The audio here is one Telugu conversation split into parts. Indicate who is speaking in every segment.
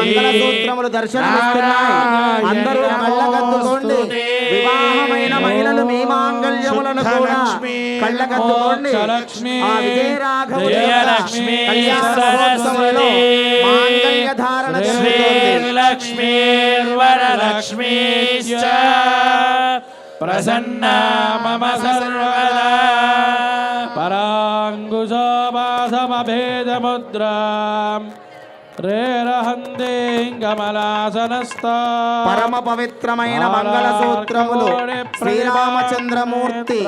Speaker 1: మంగళసూత్రములు దర్శనమిస్తున్నాయి. అందరూ కళ్ళకద్దుకోండి. వివాహమైన మహిళలు మీ మాంగళ్యములను కూడా కళ్ళకద్దుకోండి. ఆ మాంగళ్య ధారణ
Speaker 2: ప్రసన్నా మమ సర్వదా రేరహందేంగమలాసనస్థా
Speaker 1: పరమ పవిత్రమైన మంగళ సూత్రములు శ్రీరామచంద్రమూర్తి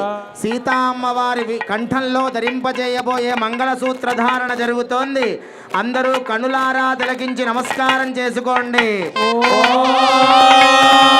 Speaker 1: సీతామ్మవారి కంఠంలో ధరింపజేయబోయే మంగళ సూత్ర ధారణ జరుగుతోంది. అందరూ కనులారా తిలకించి నమస్కారం చేసుకోండి.
Speaker 2: ఓం